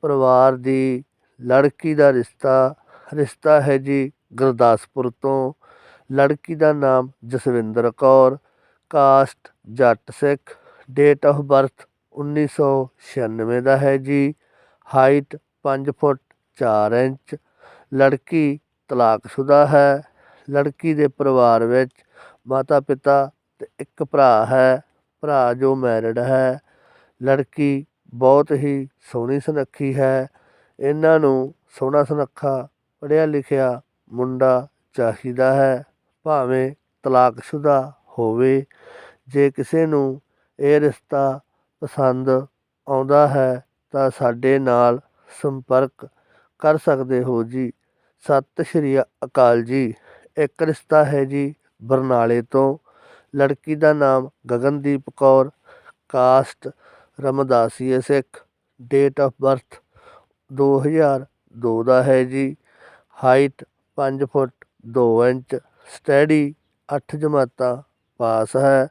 ਪਰਿਵਾਰ ਦੀ ਲੜਕੀ ਦਾ ਰਿਸ਼ਤਾ ਰਿਸ਼ਤਾ ਹੈ ਜੀ ਗੁਰਦਾਸਪੁਰ ਤੋਂ। ਲੜਕੀ ਦਾ ਨਾਮ Jasvinder Kaur, caste Jatt Sikh date of birth 1996 ਦਾ ਹੈ ਜੀ। ਹਾਈਟ 5 ਫੁੱਟ 4 ਇੰਚ, ਲੜਕੀ ਤਲਾਕਸ਼ੁਦਾ ਹੈ। ਲੜਕੀ ਦੇ ਪਰਿਵਾਰ ਵਿੱਚ ਮਾਤਾ ਪਿਤਾ ਤੇ ਇੱਕ ਭਰਾ ਹੈ, ਭਰਾ ਜੋ ਮੈਰਿਡ ਹੈ। ਲੜਕੀ ਬਹੁਤ ਹੀ ਸੋਹਣੀ ਸੁਨੱਖੀ ਹੈ। ਇਹਨਾਂ ਨੂੰ ਸੋਹਣਾ ਸੁਨੱਖਾ ਪੜ੍ਹਿਆ ਲਿਖਿਆ ਮੁੰਡਾ ਚਾਹੀਦਾ ਹੈ। ਭਾਵੇਂ ਤਲਾਕਸ਼ੁਦਾ ਹੋਵੇ, ਜੇ ਕਿਸੇ ਨੂੰ ਇਹ ਰਿਸ਼ਤਾ ਪਸੰਦ ਆਉਂਦਾ ਹੈ, ਤਾਂ ਸਾਡੇ ਨਾਲ ਸੰਪਰਕ ਕਰ ਸਕਦੇ ਹੋ ਜੀ। ਸਤਿ ਸ਼੍ਰੀ ਅਕਾਲ ਜੀ। ਇੱਕ ਰਿਸ਼ਤਾ ਹੈ ਜੀ ਬਰਨਾਲੇ ਤੋਂ। ਲੜਕੀ ਦਾ ਨਾਮ Gagandeep Kaur. Caste Ramdasia Sikh. Date of birth 2002 ਦਾ ਹੈ ਜੀ। Height 5 foot 2 inch. ਸਟੱਡੀ 8 ਜਮਾਤਾਂ ਪਾਸ ਹੈ।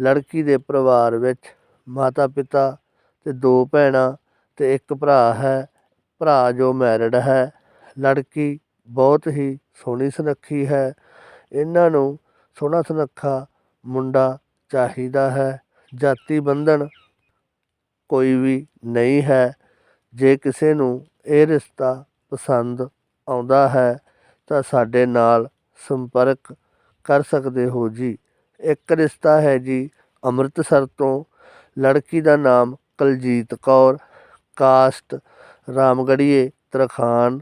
ਲੜਕੀ ਦੇ ਪਰਿਵਾਰ ਵਿੱਚ ਮਾਤਾ ਪਿਤਾ ਤੇ ਦੋ ਭੈਣਾਂ ਤੇ ਇੱਕ ਭਰਾ ਹੈ। ਭਰਾ ਜੋ ਮੈਰਿਡ ਹੈ। ਲੜਕੀ ਬਹੁਤ ਹੀ ਸੋਹਣੀ ਸੁਨੱਖੀ ਹੈ। ਇਹਨਾਂ ਨੂੰ ਸੋਹਣਾ ਸੁਨੱਖਾ ਮੁੰਡਾ ਚਾਹੀਦਾ ਹੈ। ਜਾਤੀ ਬੰਧਨ ਕੋਈ ਵੀ ਨਹੀਂ ਹੈ। ਜੇ ਕਿਸੇ ਨੂੰ ਇਹ ਰਿਸ਼ਤਾ ਪਸੰਦ ਆਉਂਦਾ ਹੈ, ਤਾਂ ਸਾਡੇ ਨਾਲ ਸੰਪਰਕ ਕਰ ਸਕਦੇ ਹੋ ਜੀ। ਇੱਕ ਰਿਸ਼ਤਾ ਹੈ ਜੀ ਅੰਮ੍ਰਿਤਸਰ ਤੋਂ। ਲੜਕੀ ਦਾ ਨਾਮ ਕਲਜੀਤ ਕੌਰ। ਕਾਸਟ ਰਾਮਗੜੀਏ ਤਰਖਾਨ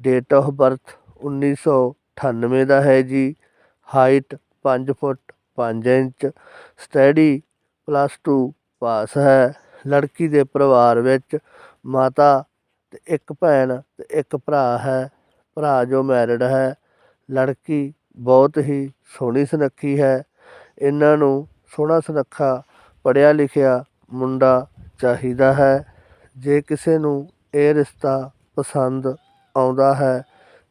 ਡੇਟ ਆਫ ਬਰਥ 1998 ਦਾ ਹੈ ਜੀ। Height 5 foot 5 inch. Study plus 2 pass ਹੈ। ਲੜਕੀ ਦੇ ਪਰਿਵਾਰ ਵਿੱਚ ਮਾਤਾ ਅਤੇ ਇੱਕ ਭੈਣ ਅਤੇ ਇੱਕ ਭਰਾ ਹੈ, ਭਰਾ ਜੋ ਮੈਰਿਡ ਹੈ। ਲੜਕੀ ਬਹੁਤ ਹੀ ਸੋਹਣੀ ਸੁਨੱਖੀ ਹੈ। ਇਹਨਾਂ ਨੂੰ ਸੋਹਣਾ ਸੁਨੱਖਾ ਪੜ੍ਹਿਆ ਲਿਖਿਆ ਮੁੰਡਾ ਚਾਹੀਦਾ ਹੈ। ਜੇ ਕਿਸੇ ਨੂੰ ਇਹ ਰਿਸ਼ਤਾ ਪਸੰਦ ਆਉਂਦਾ ਹੈ,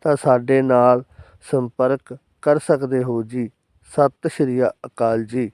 ਤਾਂ ਸਾਡੇ ਨਾਲ ਸੰਪਰਕ ਕਰ ਸਕਦੇ ਹੋ ਜੀ। ਸਤਿ ਸ਼੍ਰੀ ਅਕਾਲ ਜੀ।